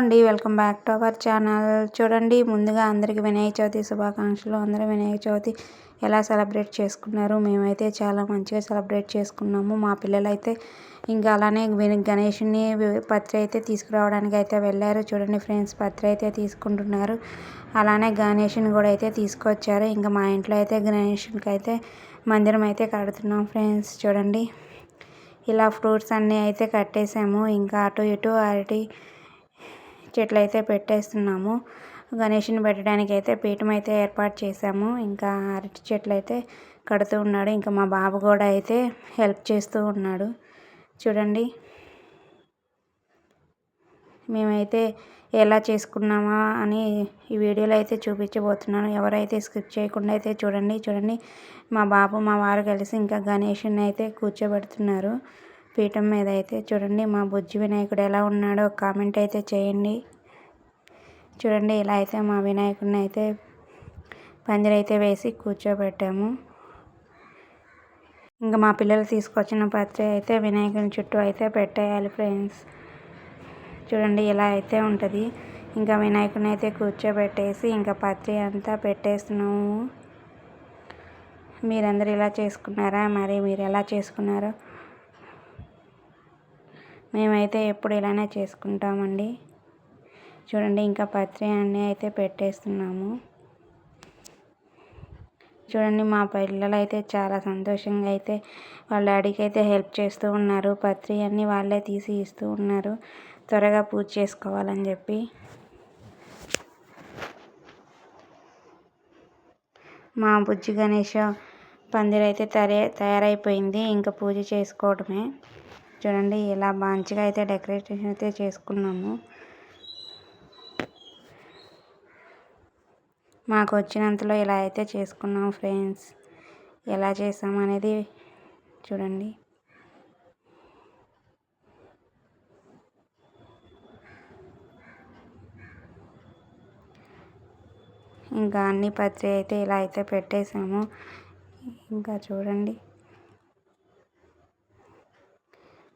అండి welcome back to our channel. చూడండి ముందుగా అందరికీ వినాయక చవితి శుభాకాంక్షలు. అందరూ వినాయక చవితి ఎలా సెలబ్రేట్ చేసుకున్నారు? మేమైతే చాలా మంచిగా సెలబ్రేట్ చేసుకున్నాము. మా పిల్లలైతే ఇంకా అలానే గణేషుని పత్రి అయితే తీసుకురావడానికి అయితే వెళ్ళారు. చూడండి ఫ్రెండ్స్ పత్రి అయితే తీసుకుంటున్నారు. అలానే గణేషుని కూడా అయితే తీసుకొచ్చారు. ఇంకా మా ఇంట్లో అయితే గణేషునికి అయితే మందిరం అయితే కడుతున్నాం ఫ్రెండ్స్. చూడండి ఇలా ఫ్రూట్స్ అన్నీ అయితే కట్టేసాము. ఇంకా అటు ఇటు అరటి చెట్లు అయితే పెట్టేస్తున్నాము. గణేషుని పెట్టడానికి అయితే పీఠం అయితే ఏర్పాటు చేశాము. ఇంకా అరటి చెట్లు అయితే కడుతూ ఉన్నాడు. ఇంకా మా బాబు కూడా అయితే హెల్ప్ చేస్తూ ఉన్నాడు. చూడండి. మేమైతే ఎలా చేసుకున్నామా అని ఈ వీడియోలో అయితే చూపించబోతున్నాను. ఎవరైతే స్కిప్ చేయకుండా అయితే చూడండి చూడండి. మా బాబు మా వారు కలిసి ఇంకా గణేషుని అయితే కూర్చోబెడుతున్నారు. పీఠం మీద అయితే చూడండి మా బుజ్జి వినాయకుడు ఎలా ఉన్నాడో కామెంట్ అయితే చేయండి. చూడండి ఇలా అయితే మా వినాయకుడిని అయితే పందిరైతే వేసి కూర్చోబెట్టాము. ఇంకా మా పిల్లలు తీసుకొచ్చిన పత్రి అయితే వినాయకుని చుట్టూ అయితే పెట్టేయాలి ఫ్రెండ్స్. చూడండి ఇలా అయితే ఉంటుంది. ఇంకా వినాయకుని అయితే కూర్చోబెట్టేసి ఇంకా పత్రి అంతా పెట్టేస్తున్నాము. మీరందరూ ఇలా చేసుకున్నారా? మరి మీరు ఎలా చేసుకున్నారో మేమైతే ఎప్పుడు ఇలానే చేసుకుంటామండి. చూడండి ఇంకా పత్రి అన్నీ అయితే పెట్టేస్తున్నాము. చూడండి మా పిల్లలు అయితే చాలా సంతోషంగా అయితే వాళ్ళ డాడీకి అయితే హెల్ప్ చేస్తూ ఉన్నారు. పత్రి అన్నీ వాళ్ళే తీసి ఇస్తూ ఉన్నారు. త్వరగా పూజ చేసుకోవాలని చెప్పి. మా బుజ్జి గణేష పందిరైతే తరే తయారైపోయింది. ఇంకా పూజ చేసుకోవడమే చూడండి ఇలా మంచిగా అయితే డెకరేషన్ అయితే చేసుకున్నాము. మాకు వచ్చినంతలో ఇలా అయితే చేసుకున్నాం ఫ్రెండ్స్. ఎలా చేసాం అనేది చూడండి. ఇంకా అన్ని పత్రి అయితే ఇలా అయితే పెట్టేసాము. ఇంకా చూడండి.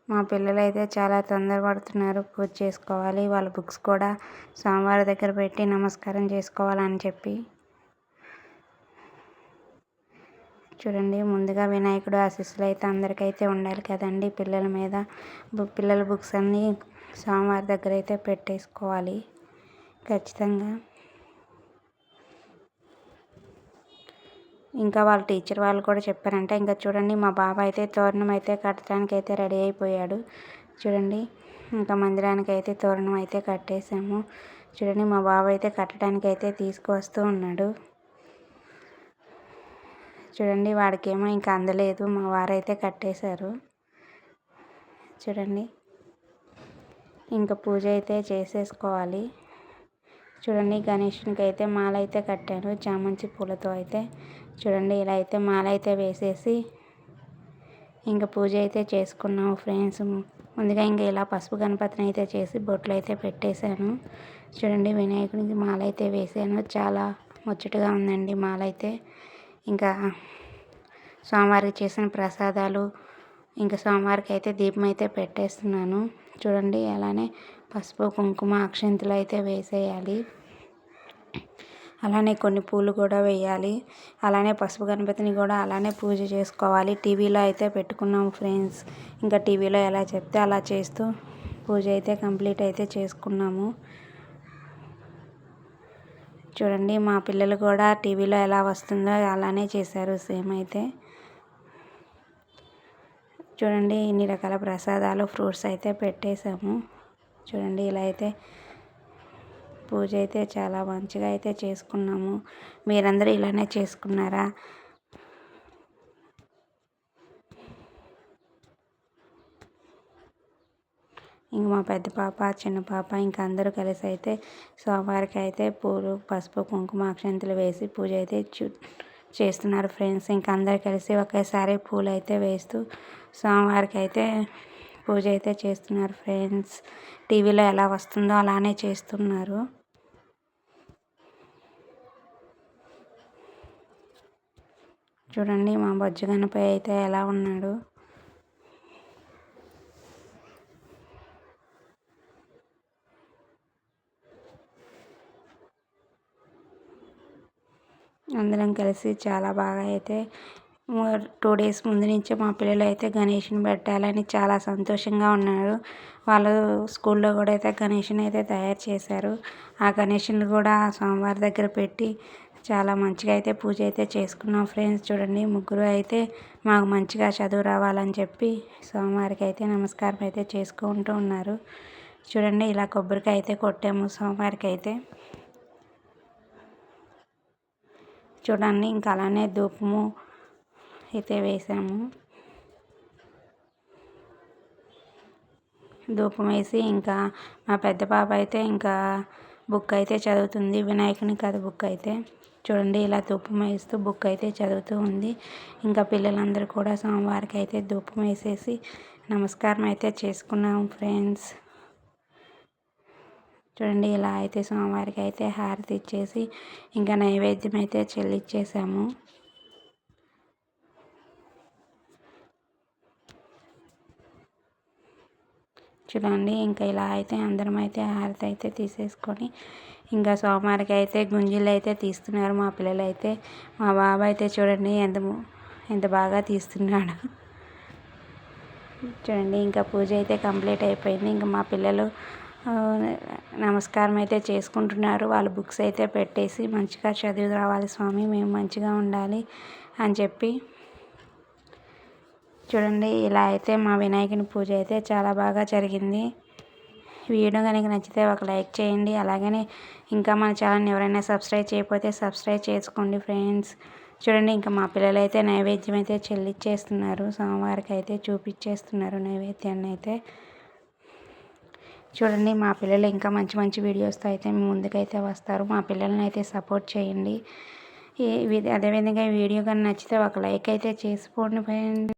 మా పిల్లలు అయితే చాలా తొందరపడుతున్నారు. పూజ చేసుకోవాలి. వాళ్ళ బుక్స్ కూడా స్వామివారి దగ్గర పెట్టి నమస్కారం చేసుకోవాలని చెప్పి. చూడండి ముందుగా వినాయకుడు ఆశీస్సులు అయితే అందరికైతే ఉండాలి కదండి. పిల్లల మీద పిల్లల బుక్స్ అన్నీ స్వామివారి దగ్గర అయితే పెట్టేసుకోవాలి. ఖచ్చితంగా. ఇంకా వాళ్ళ టీచర్ వాళ్ళు కూడా చెప్పారంటే ఇంకా చూడండి మా బాబు అయితే తోరణం అయితే కట్టడానికి అయితే రెడీ అయిపోయాడు. చూడండి ఇంకా మందిరానికి అయితే తోరణం అయితే కట్టేసాము చూడండి మా బాబు అయితే కట్టడానికి అయితే తీసుకువస్తూ ఉన్నాడు. చూడండి వాడికేమో ఇంకా అందలేదు మా వారైతే కట్టేశారు. చూడండి ఇంకా పూజ అయితే చేసేసుకోవాలి. చూడండి గణేషునికి అయితే మాల అయితే కట్టాను చామంతి పూలతో అయితే. చూడండి ఇలా అయితే మాల అయితే వేసేసి ఇంకా పూజ అయితే చేసుకున్నాము ఫ్రెండ్స్. ముందుగా ఇంకా ఇలా పసుపు గణపతిని అయితే చేసి బొట్లు అయితే పెట్టేశాను. చూడండి వినాయకునికి మాల అయితే వేసాను. చాలా ముచ్చటగా ఉందండి మాల అయితే ఇంకా సోమవారికి చేసిన ప్రసాదాలు ఇంకా సోమవారికి అయితే దీపం అయితే పెట్టేస్తున్నాను. చూడండి అలానే పసుపు కుంకుమ అక్షంతులు అయితే వేసేయాలి. అలానే కొన్ని పూలు కూడా వేయాలి అలానే పసుపు గణపతిని కూడా అలానే పూజ చేసుకోవాలి. టీవీలో అయితే పెట్టుకున్నాము ఫ్రెండ్స్. ఇంకా టీవీలో ఎలా చెప్తే అలా చేస్తూ పూజ అయితే కంప్లీట్ అయితే చేసుకున్నాము. చూడండి మా పిల్లలు కూడా టీవీలో ఎలా వస్తుందో అలానే చేశారు సేమ్ అయితే. చూడండి ఇన్ని రకాల ప్రసాదాలు ఫ్రూట్స్ అయితే పెట్టేశాము. చూడండి ఇలా అయితే పూజ అయితే చాలా మంచిగా అయితే చేసుకున్నాము. మీరందరూ ఇలానే చేసుకున్నారా? ఇంక మా పెద్ద పాప చిన్న పాప ఇంకా అందరూ కలిసి అయితే సోమవారికి అయితే పూలు పసుపు కుంకుమ అక్షంతలు వేసి పూజ అయితే చూ చేస్తున్నారు ఫ్రెండ్స్. ఇంకా అందరు కలిసి ఒకేసారి పూలు అయితే వేస్తూ సోమవారికి అయితే పూజ అయితే చేస్తున్నారు ఫ్రెండ్స్. టీవీలో ఎలా వస్తుందో అలానే చేస్తున్నారు. చూడండి మా బొజ్జగనపై అయితే ఎలా ఉన్నాడు. అందరం కలిసి చాలా బాగా అయితే టూ డేస్ ముందు నుంచే మా పిల్లలు అయితే గణేష్ని పెట్టాలని చాలా సంతోషంగా ఉన్నారు. వాళ్ళు స్కూల్లో కూడా అయితే గణేష్ని అయితే తయారు చేశారు. ఆ గణేష్ని కూడా స్వామివారి దగ్గర పెట్టి చాలా మంచిగా అయితే పూజ అయితే చేసుకున్నాం ఫ్రెండ్స్. చూడండి ముగ్గురు అయితే మాకు మంచిగా చదువు రావాలని చెప్పి స్వామివారికి అయితే నమస్కారం అయితే చేసుకుంటూ ఉన్నారు. చూడండి ఇలా కొబ్బరికాయ అయితే కొట్టాము స్వామివారికి అయితే. చూడండి ఇంకా అలానే ధూపము అయితే వేసాము. ధూపం వేసి ఇంకా మా పెద్ద పాప అయితే ఇంకా బుక్ అయితే చదువుతుంది. వినాయకుని కథ బుక్ అయితే. చూడండి ఇలా ధూపం వేస్తూ బుక్ అయితే చదువుతూ ఉంది. ఇంకా పిల్లలందరూ కూడా సోమవారికి అయితే ధూపం వేసేసి నమస్కారం అయితే చేసుకున్నాం ఫ్రెండ్స్. చూడండి ఇలా అయితే సోమవారికి అయితే హారతి ఇచ్చేసి ఇంకా నైవేద్యం అయితే చెల్లిచ్చేసాము. చూడండి. ఇంకా ఇలా అయితే అందరం అయితే హారతి అయితే తీసేసుకొని ఇంకా సోమవారికి అయితే గుంజీలు అయితే తీస్తున్నారు మా పిల్లలు అయితే మా బాబు అయితే చూడండి ఎంత ఎంత బాగా తీస్తున్నాడు. చూడండి ఇంకా పూజ అయితే కంప్లీట్ అయిపోయింది. ఇంకా మా పిల్లలు నమస్కారం అయితే చేసుకుంటున్నారు. వాళ్ళు బుక్స్ అయితే పెట్టేసి మంచిగా చదివి రావాలి స్వామి మేము మంచిగా ఉండాలి అని చెప్పి చూడండి ఇలా అయితే మా వినాయకుని పూజ అయితే చాలా బాగా జరిగింది. వీడియో కనుక నచ్చితే ఒక లైక్ చేయండి. అలాగనే ఇంకా మన ఛానల్ని ఎవరైనా సబ్స్క్రైబ్ చేయకపోతే సబ్స్క్రైబ్ చేసుకోండి ఫ్రెండ్స్. చూడండి ఇంకా మా పిల్లలు అయితే నైవేద్యం అయితే చెల్లిచ్చేస్తున్నారు. సోమవారికి అయితే చూపించేస్తున్నారు నైవేద్యాన్ని అయితే. చూడండి మా పిల్లలు ఇంకా మంచి మంచి వీడియోస్తో అయితే ముందుకైతే వస్తారు. మా పిల్లల్ని అయితే సపోర్ట్ చేయండి. అదేవిధంగా ఈ వీడియో కానీ నచ్చితే ఒక లైక్ అయితే చేసుకోండి ఫ్రెండ్స్.